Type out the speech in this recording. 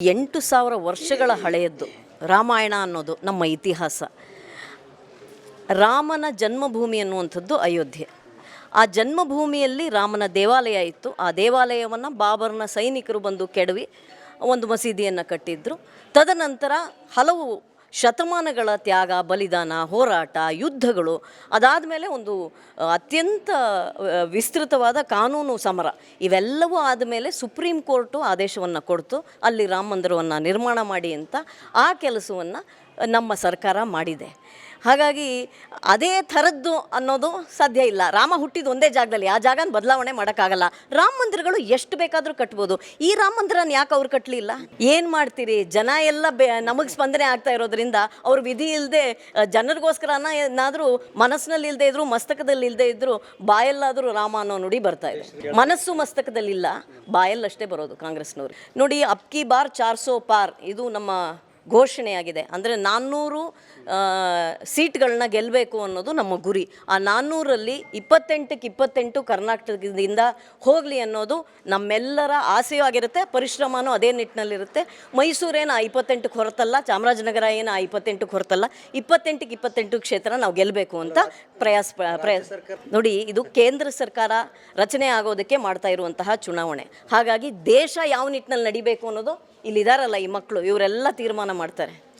ಎಂಟು ಸಾವಿರ ವರ್ಷಗಳ ಹಳೆಯದ್ದು ರಾಮಾಯಣ ಅನ್ನೋದು ನಮ್ಮ ಇತಿಹಾಸ. ರಾಮನ ಜನ್ಮಭೂಮಿ ಅನ್ನುವಂಥದ್ದು ಅಯೋಧ್ಯೆ. ಆ ಜನ್ಮಭೂಮಿಯಲ್ಲಿ ರಾಮನ ದೇವಾಲಯ ಇತ್ತು. ಆ ದೇವಾಲಯವನ್ನು ಬಾಬರ್ನ ಸೈನಿಕರು ಬಂದು ಕೆಡವಿ, ಒಂದು ಮಸೀದಿಯನ್ನು ಕಟ್ಟಿದ್ರು. ತದನಂತರ ಹಲವು ಶತಮಾನಗಳ ತ್ಯಾಗ, ಬಲಿದಾನ, ಹೋರಾಟ, ಯುದ್ಧಗಳು, ಅದಾದ ಮೇಲೆ ಒಂದು ಅತ್ಯಂತ ವಿಸ್ತೃತವಾದ ಕಾನೂನು ಸಮರ. ಇವೆಲ್ಲವೂ ಆದಮೇಲೆ ಸುಪ್ರೀಂ ಕೋರ್ಟು ಆದೇಶವನ್ನು ಕೊಡ್ತು. ಅಲ್ಲಿ ರಾಮ ಮಂದಿರವನ್ನು ನಿರ್ಮಾಣ ಮಾಡಿ ಅಂತ ಆ ಕೆಲಸವನ್ನು ನಮ್ಮ ಸರ್ಕಾರ ಮಾಡಿದೆ. ಹಾಗಾಗಿ ಅದೇ ಥರದ್ದು ಅನ್ನೋದು ಸಾಧ್ಯ ಇಲ್ಲ. ರಾಮ ಹುಟ್ಟಿದ ಒಂದೇ ಜಾಗದಲ್ಲಿ, ಆ ಜಾಗನ ಬದಲಾವಣೆ ಮಾಡೋಕ್ಕಾಗಲ್ಲ. ರಾಮ ಮಂದಿರಗಳು ಎಷ್ಟು ಬೇಕಾದರೂ ಕಟ್ಬೋದು. ಈ ರಾಮ ಮಂದಿರನ ಯಾಕೆ ಅವ್ರು ಕಟ್ಟಲಿಲ್ಲ ಏನು ಮಾಡ್ತೀರಿ? ಜನ ಎಲ್ಲ ಬೆ, ನಮಗೆ ಸ್ಪಂದನೆ ಆಗ್ತಾ ಇರೋದ್ರಿಂದ ಅವ್ರ ವಿಧಿ ಇಲ್ಲದೆ ಜನರಿಗೋಸ್ಕರನ ಏನಾದರೂ ಮನಸ್ಸಿನಲ್ಲಿ ಇಲ್ಲದೆ ಇದ್ರು, ಮಸ್ತಕದಲ್ಲಿ ಇಲ್ಲದೆ ಇದ್ದರೂ ಬಾಯಲ್ಲಾದರೂ ರಾಮ ಅನ್ನೋ ನುಡಿ ಬರ್ತಾ ಇದೆ. ಮನಸ್ಸು ಮಸ್ತಕದಲ್ಲಿಲ್ಲ, ಬಾಯಲ್ಲಷ್ಟೇ ಬರೋದು ಕಾಂಗ್ರೆಸ್ನವ್ರು. ನೋಡಿ, ಅಪ್ಕಿ ಬಾರ್ ಚಾರ್ ಸೋ ಪಾರ್, ಇದು ನಮ್ಮ ಘೋಷಣೆಯಾಗಿದೆ. ಅಂದರೆ ನಾನ್ನೂರು ಸೀಟ್ಗಳನ್ನ ಗೆಲ್ಲಬೇಕು ಅನ್ನೋದು ನಮ್ಮ ಗುರಿ. ಆ ನಾನ್ನೂರಲ್ಲಿ ಇಪ್ಪತ್ತೆಂಟಕ್ಕೆ ಇಪ್ಪತ್ತೆಂಟು ಕರ್ನಾಟಕದಿಂದ ಹೋಗಲಿ ಅನ್ನೋದು ನಮ್ಮೆಲ್ಲರ ಆಸೆಯೂ ಆಗಿರುತ್ತೆ ಪರಿಶ್ರಮನೂ ಅದೇ ನಿಟ್ಟಿನಲ್ಲಿರುತ್ತೆ. ಮೈಸೂರೇನು ಆ ಇಪ್ಪತ್ತೆಂಟಕ್ಕೆ ಹೊರತಲ್ಲ ಚಾಮರಾಜನಗರ ಏನು ಆ ಇಪ್ಪತ್ತೆಂಟಕ್ಕೆ ಹೊರತಲ್ಲ ಇಪ್ಪತ್ತೆಂಟಕ್ಕೆ ಇಪ್ಪತ್ತೆಂಟು ಕ್ಷೇತ್ರ ನಾವು ಗೆಲ್ಲಬೇಕು ಅಂತ ಪ್ರಯಾಸ ಪ್ರಯಾಸ ನೋಡಿ ಇದು ಕೇಂದ್ರ ಸರ್ಕಾರ ರಚನೆ ಆಗೋದಕ್ಕೆ ಮಾಡ್ತಾ ಇರುವಂತಹ ಚುನಾವಣೆ. ಹಾಗಾಗಿ ದೇಶ ಯಾವ ನಿಟ್ಟಿನಲ್ಲಿ ನಡಿಬೇಕು ಅನ್ನೋದು ಇಲ್ಲಿದಾರಲ್ಲ ಈ ಮಕ್ಕಳು ಇವರೆಲ್ಲ ತೀರ್ಮಾನ ಮಾಡ್ತಾರೆ.